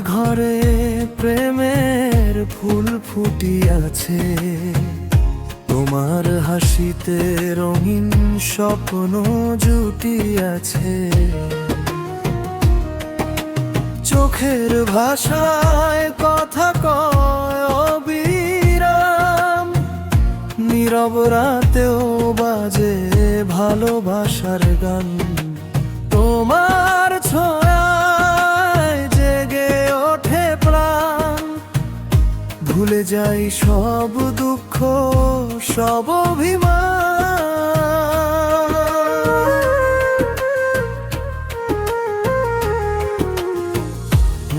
ঘরে প্রেমের ফুল ফুটিয়াছে। তোমার হাসিতে রঙিন স্বপ্ন জুটিয়াছে। চোখের ভাষায় কথা কয় নীরব রাতেও বাজে ভালোবাসার গান। যাই সব দুঃখ, সব অভিমান।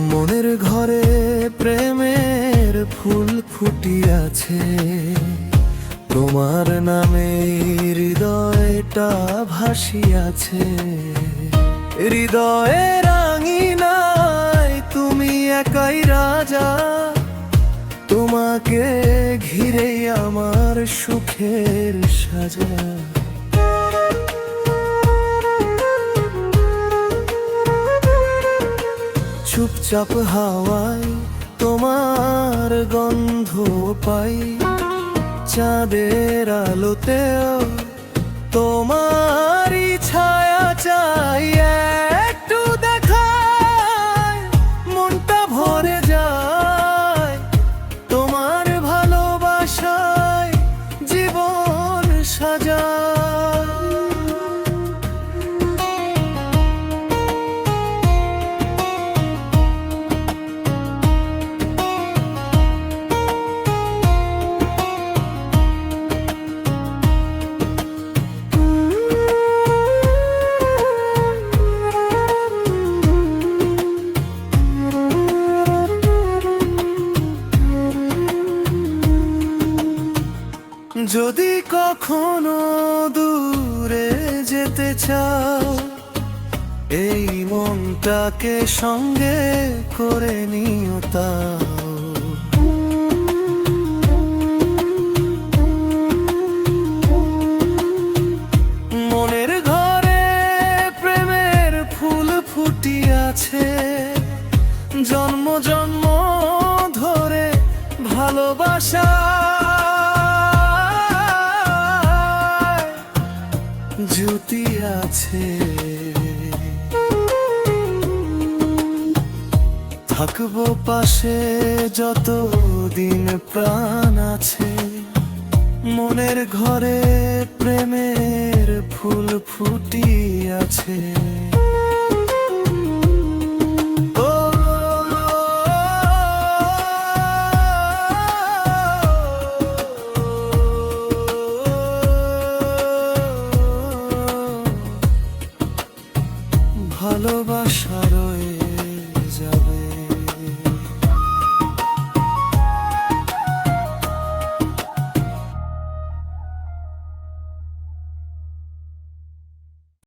মনের ঘরে প্রেমের ফুল ফুটিয়াছে। তোমার নামে হৃদয়টা ভাসিয়াছে। হৃদয়ে তোমাকে ঘিরে আমার সুখের সাজা। চুপচাপ হাওয়ায় তোমার গন্ধ পাই, চাঁদের আলোতেও তোমারই ছায়া চাই যদি কখনো দূরে যেতে চাও, এই মনটাকে সঙ্গে করে নিও তাও। মনের ঘরে প্রেমের ফুল ফুটিয়াছে, জন্ম জন্ম ধরে ভালোবাসা জ্যোতি আছে। থাকব পাশে যত দিন প্রাণ আছে। মনের ঘরে প্রেমের ফুল ফুটি আছে ভালোবাসা রয়ে